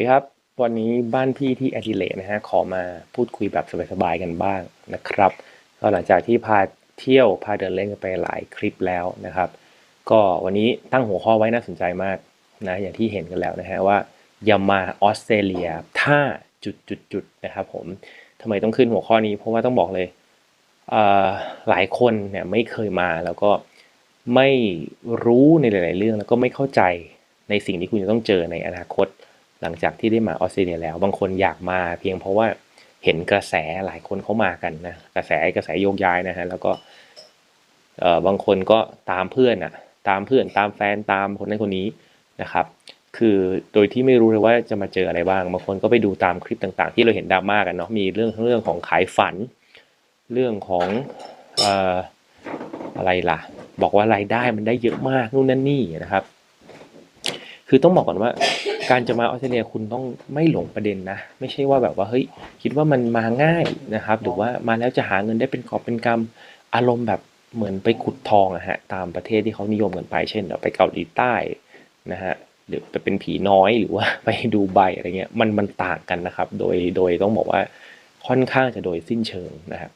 ดีครับ วันนี้บ้านพี่ที่แอดิเลดนะฮะขอมาพูดคุยแบบสบายๆกันบ้างนะครับก็หลังจากที่พาเที่ยวพาเดินเล่นกันไปหลายคลิปแล้วนะครับ ก็วันนี้ตั้งหัวข้อไว้น่าสนใจมากนะอย่างที่เห็นกันแล้วนะฮะว่าอย่ามาออสเตรเลียถ้าจุดๆๆนะครับผมทำไมต้องขึ้นหัวข้อนี้ เพราะว่าต้องบอกเลยเหลายคนเนี่ยไม่เคยมาแล้วก็ไม่รู้ในหลาย ๆ เรื่องแล้วก็ไม่เข้าใจในสิ่งที่คุณจะต้องเจอในอนาคต หลังจากที่ได้มาออสเตรเลียแล้ว บางคนอยากมาเพียงเพราะว่าเห็นกระแสหลายคนเขามากันนะกระแสกระแสโยกย้ายนะฮะแล้วก็เอ่อบางคนก็ตามเพื่อนอะตามเพื่อนตามแฟนตามคนนั้นคนนี้นะครับ คือโดยที่ไม่รู้เลยว่าจะมาเจออะไรบ้างบางคนก็ไปดูตามคลิปต่างๆ ที่เราเห็นดราม่ากันเนาะมีเรื่องทั้งเรื่องของขายฝัน เรื่องของเอ่ออะไรล่ะ บอกว่ารายได้มันได้เยอะมากนู่นนั่นนี่นะครับ คือต้องบอกก่อนว่า การจะมาออสเตรเลียคุณต้องไม่หลงประเด็นนะ ไม่ใช่ว่าแบบว่าเฮ้ยคิดว่ามันมาง่ายนะครับ หรือว่ามาแล้วจะหาเงินได้เป็นกอบเป็นกำอารมณ์แบบเหมือนไปขุดทองอะฮะตามประเทศที่เขานิยมกันไป เช่นไปเกาหลีใต้นะฮะหรือไปเป็นผีน้อยหรือว่าไปดูใบอะไรเงี้ยมันมันต่างกันนะครับ โดยโดยต้องบอกว่าค่อนข้างจะโดยสิ้นเชิงนะครับ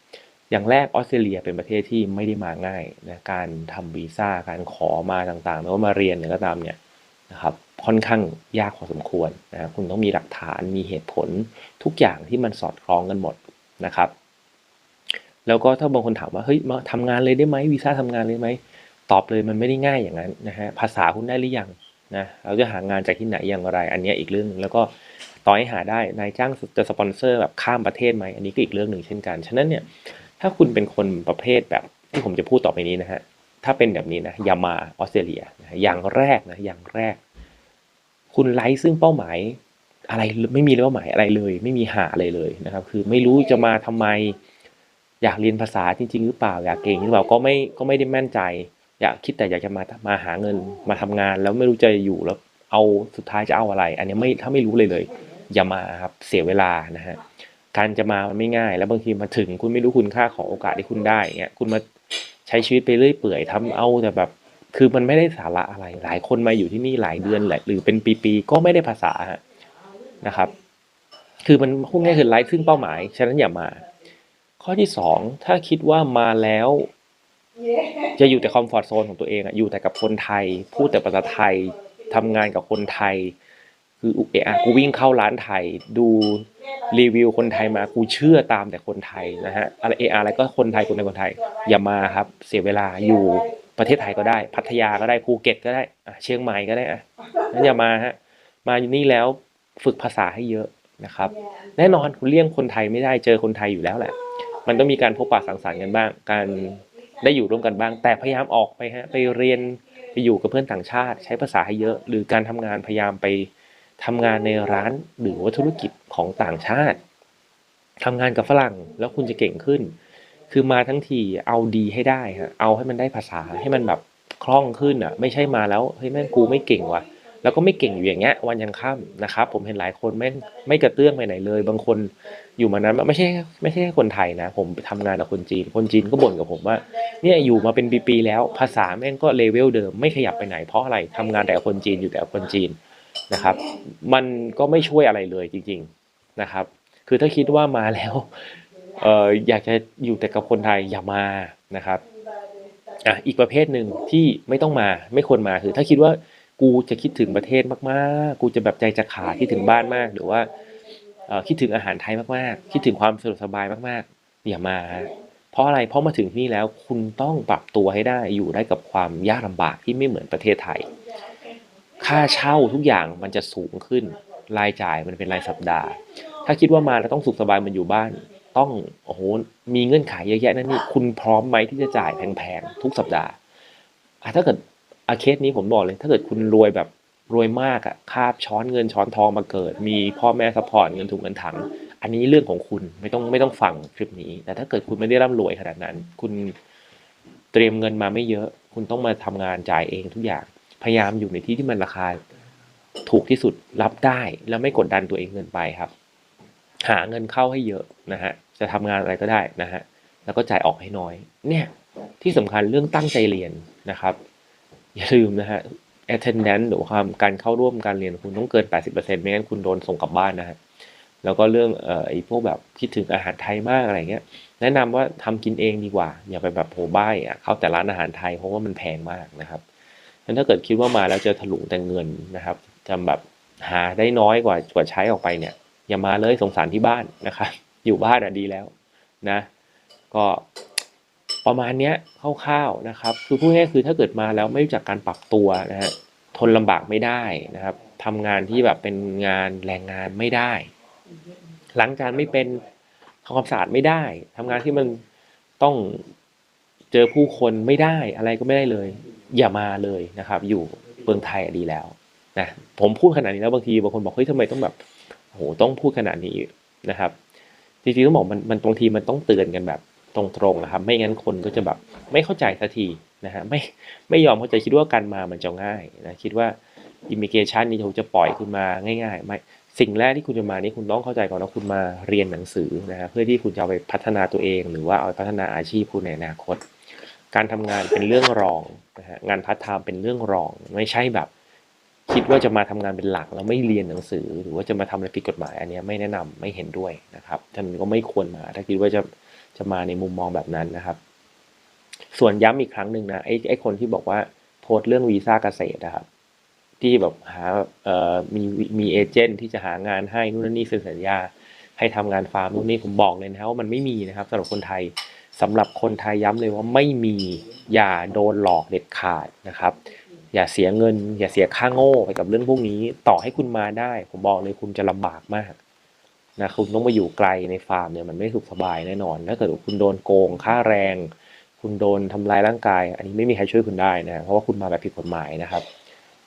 อย่างแรกออสเตรเลียเป็นประเทศที่ไม่ได้มาง่ายนะการทำวีซ่าการขอมาต่างๆไม่ว่ามาเรียนหรือก็ตามเนี่ยนะครับ ค่อนข้างยากพอสมควรนะครับคุณต้องมีหลักฐานมีเหตุผลทุกอย่างที่มันสอดคล้องกันหมดนะครับ แล้วก็ถ้าบางคนถามว่าเฮ้ยมาทำงานเลยได้ไหมวีซ่าทำงานเลยไหมตอบเลยมันไม่ได้ง่ายอย่างนั้นนะฮะภาษาคุณได้หรือยังนะเราจะหางานจากที่ไหนอย่างไร อันนี้อีกเรื่องหนึ่งแล้วก็ต่อให้หาได้นายจ้างจะสปอนเซอร์แบบข้ามประเทศไหมอันนี้ก็อีกเรื่องหนึ่งเช่นกันฉะนั้นเนี่ยถ้าคุณเป็นคนประเภทแบบที่ผมจะพูดต่อไปนี้นะฮะถ้าเป็นแบบนี้นะอย่ามาออสเตรเลียนะอย่างแรกนะอย่างแรก คุณไร้ซึ่งเป้าหมายอะไรไม่มีเป้าหมายอะไรเลย ไม่มีหาอะไรเลยนะครับ คือไม่รู้จะมาทำไม อยากเรียนภาษาจริง ๆ หรือเปล่าอยากเก่งหรือเปล่าก็ไม่ก็ไม่ได้แม่นใจ อยากคิดแต่อยากจะมามาหาเงินมาทำงาน แล้วไม่รู้จะอยู่แล้วเอาสุดท้ายจะเอาอะไร อันนี้ไม่ถ้าไม่รู้เลยเลย อย่ามาครับเสียเวลานะฮะการจะมามันไม่ง่าย แล้วบางทีมาถึงคุณไม่รู้คุณค่าของโอกาสที่คุณได้เงี้ยคุณมาใช้ชีวิตไปเรื่อยเปื่อยทำเอาแต่แบบ คือมันไม่ได้สาระอะไร หลายคนมาอยู่ที่นี่หลายเดือนแหละหรือเป็นปีๆก็ไม่ได้ภาษาฮะนะครับ คือมันพูดง่ายคือไร้ซึ่งเป้าหมาย ฉะนั้นอย่ามา ข้อที่สองถ้าคิดว่ามาแล้ว จะอยู่แต่คอมฟอร์ทโซนของตัวเองอะอยู่แต่กับคนไทย พูดแต่ภาษาไทยทำงานกับคนไทย คือเอะอะกูวิ่งเข้าร้านไทย ดูรีวิวคนไทยมากูเชื่อตามแต่คนไทยนะฮะอะไรเอะอะอะไรก็คนไทยคนไทยคนไทย อย่ามาครับ เสียเวลาอยู่ ประเทศไทยก็ได้ พัทยาก็ได้ภูเก็ตก็ได้อะเชียงใหม่ก็ได้อะนั้นอย่ามาฮะมาอยู่นี่แล้วฝึกภาษาให้เยอะนะครับ แน่นอนคุณเลี่ยงคนไทยไม่ได้เจอคนไทยอยู่แล้วแหละ มันต้องมีการพบปะสังสรรค์กันบ้าง การได้อยู่ร่วมกันบ้าง แต่พยายามออกไปฮะไปเรียนไปอยู่กับเพื่อนต่างชาติ ใช้ภาษาให้เยอะ หรือการทำงานพยายามไปทำงานในร้านหรือว่าธุรกิจของต่างชาติทำงานกับฝรั่งแล้วคุณจะเก่งขึ้น คือมาทั้งทีเอาดีให้ได้ฮะเอาให้มันได้ภาษาให้มันแบบคล่องขึ้นอะ ไม่ใช่มาแล้วเฮ้ยแม่งกูไม่เก่งว่ะแล้วก็ไม่เก่งอยู่อย่างเงี้ย วันยังค่ำนะครับ ผมเห็นหลายคนแม่งไม่กระเตื้องไปไหนเลย บางคนอยู่มานั้นไม่ใช่ไม่ใช่แค่คนไทยนะ ผมทำงานกับคนจีน คนจีนก็บ่นกับผมว่า เนี่ยอยู่มาเป็นปีๆแล้ว ภาษาแม่งก็เลเวลเดิมไม่ขยับไปไหนเพราะอะไรทำงานแต่คนจีนอยู่แต่คนจีนนะครับ มันก็ไม่ช่วยอะไรเลยจริง ๆนะครับ คือถ้าคิดว่ามาแล้ว เอออยากจะอยู่แต่กับคนไทยอย่ามานะครับอะอีกประเภทหนึ่งที่ไม่ต้องมาไม่ควรมาคือ ถ้าคิดว่ากูจะคิดถึงประเทศมากๆ กูจะแบบใจจะขาดคิดถึงบ้านมาก หรือว่าคิดถึงอาหารไทยมากๆ คิดถึงความสะดวกสบายมากๆ อย่ามา เพราะอะไรเพราะมาถึงที่นี่แล้วคุณต้องปรับตัวให้ได้อยู่ได้กับความยากลำบากที่ไม่เหมือนประเทศไทย ค่าเช่าทุกอย่างมันจะสูงขึ้นรายจ่ายมันเป็นรายสัปดาห์ ถ้าคิดว่ามาแล้วต้องสุขสบายมันอยู่บ้าน ต้องโอ้โหมีเงื่อนไขเยอะแยะนั่นนี่คุณพร้อมไหมที่จะจ่ายแพงๆทุกสัปดาห์อะถ้าเกิดอาเคสนี้ผมบอกเลย ถ้าเกิดคุณรวยแบบรวยมากอะคาบช้อนเงินช้อนทองมาเกิด มีพ่อแม่ซัพพอร์ตเงินถุงเงินถัง อันนี้เรื่องของคุณไม่ต้องไม่ต้องฟังคลิปนี้ แต่ถ้าเกิดคุณไม่ได้ร่ำรวยขนาดนั้น คุณเตรียมเงินมาไม่เยอะ คุณต้องมาทำงานจ่ายเองทุกอย่าง พยายามอยู่ในที่ที่มันราคาถูกที่สุดรับได้แล้วไม่กดดันตัวเองเกินไปครับ หาเงินเข้าให้เยอะนะฮะ จะทำงานอะไรก็ได้นะฮะแล้วก็จ่ายออกให้น้อย เนี่ยที่สำคัญเรื่องตั้งใจเรียนนะครับ อย่าลืมนะฮะ attendance หรือความการเข้าร่วมการเรียนคุณต้องเกิน 80%ไม่งั้นคุณโดนส่งกลับบ้านนะฮะแล้วก็เรื่องเอ่อไอ้พวกแบบคิดถึงอาหารไทยมากอะไรเงี้ย แนะนำว่าทำกินเองดีกว่า อย่าไปแบบโหบ้ายอะเข้าแต่ร้านอาหารไทยเพราะว่ามันแพงมากนะครับงั้นถ้าเกิดคิดว่ามาแล้วจอถลุงแต่เงินนะครับจะแบบหาได้น้อยกว่ากว่าใช้ออกไปเนี่ย อย่ามาเลยสงสารที่บ้านนะครับ อยู่บ้านอะดีแล้วนะ ก็ประมาณเนี้ยคร่าวๆนะครับคือพูดง่ายคือถ้าเกิดมาแล้วไม่รู้จักการปรับตัวนะฮะทนลำบากไม่ได้นะครับทำงานที่แบบเป็นงานแรงงานไม่ได้ล้างจานไม่เป็นทำความสะอาดไม่ได้ทำงานที่มันต้องเจอผู้คนไม่ได้อะไรก็ไม่ได้เลย อย่ามาเลยนะครับ อยู่เมืองไทยดีแล้วนะผมพูดขนาดนี้แล้วบางทีบางคนบอกเฮ้ยทำไมต้องแบบโอ้โหต้องพูดขนาดนี้นะครับ จริงๆต้องบอกมันมันบางทีมันต้องเตือนกันแบบตรงๆนะครับ ไม่งั้นคนก็จะแบบไม่เข้าใจสักทีนะฮะไม่ไม่ยอมเข้าใจคิดว่าการมามันจะง่ายนะคิดว่าอิมิเกชันนี่เขาจะปล่อยคุณมาง่ายๆไม่สิ่งแรกที่คุณจะมานี่คุณต้องเข้าใจก่อนว่าคุณมาเรียนหนังสือนะฮะเพื่อที่คุณจะเอาไปพัฒนาตัวเอง หรือว่าเอาไปพัฒนาอาชีพคุณในอนาคต การทำงานเป็นเรื่องรองนะฮะงานพาร์ทไทม์เป็นเรื่องรอง ไม่ใช่แบบ คิดว่าจะมาทำงานเป็นหลักแล้วไม่เรียนหนังสือ หรือว่าจะมาทำอะไรผิดกฎหมายอันนี้ไม่แนะนำไม่เห็นด้วยนะครับท่านก็ไม่ควรมา ถ้าคิดว่าจะจะมาในมุมมองแบบนั้นนะครับ ส่วนย้ำอีกครั้งหนึ่งนะไอ้ไอ้คนที่บอกว่าโพสต์เรื่องวีซ่าเกษตรนะครับ ที่แบบหาเอ่อมีมีเอเจนต์ที่จะหางานให้นู่นนี่เซ็นสัญญา ให้ทำงานฟาร์มนู่นนี่ผมบอกเลยนะครับว่ามันไม่มีนะครับสำหรับคนไทยสำหรับคนไทยย้ำเลยว่าไม่มีอย่าโดนหลอกเด็ดขาดนะครับ อย่าเสียเงิน อย่าเสียค่าโง่ไปกับเรื่องพวกนี้ ต่อให้คุณมาได้ ผมบอกเลยคุณจะลำบากมากนะคุณต้องมาอยู่ไกลในฟาร์มเนี่ยมันไม่สุขสบายแน่นอน ถ้าเกิดคุณโดนโกงค่าแรง คุณโดนทำลายร่างกาย อันนี้ไม่มีใครช่วยคุณได้นะเพราะว่าคุณมาแบบผิดกฎหมายนะครับ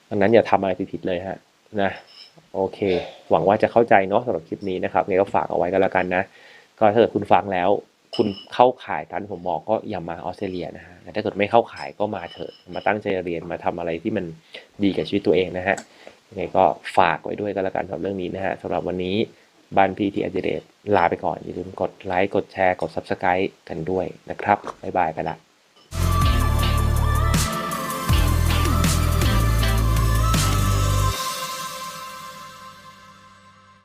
ดังนั้นอย่าทำอะไรผิดๆเลยฮะนะโอเค หวังว่าจะเข้าใจเนาะสำหรับคลิปนี้นะครับไงก็ฝากเอาไว้ก็แล้วกันนะ ก็ถ้าเกิดคุณฟังแล้ว คุณเข้าขายตามที่ผมบอกก็อย่ามาออสเตรเลียนะฮะแต่ถ้าเกิดไม่เข้าขายก็มาเถอะ มาตั้งใจเรียนมาทำอะไรที่มันดีกับชีวิตตัวเองนะฮะยังไงก็ฝากไว้ด้วยก็แล้วกันสำหรับเรื่องนี้นะฮะสำหรับวันนี้บ้านพีทีอเจเดตลาไปก่อนอย่าลืมกดไลค์กดแชร์กด Subscribe กันด้วยนะครับบ๊ายบายไปละ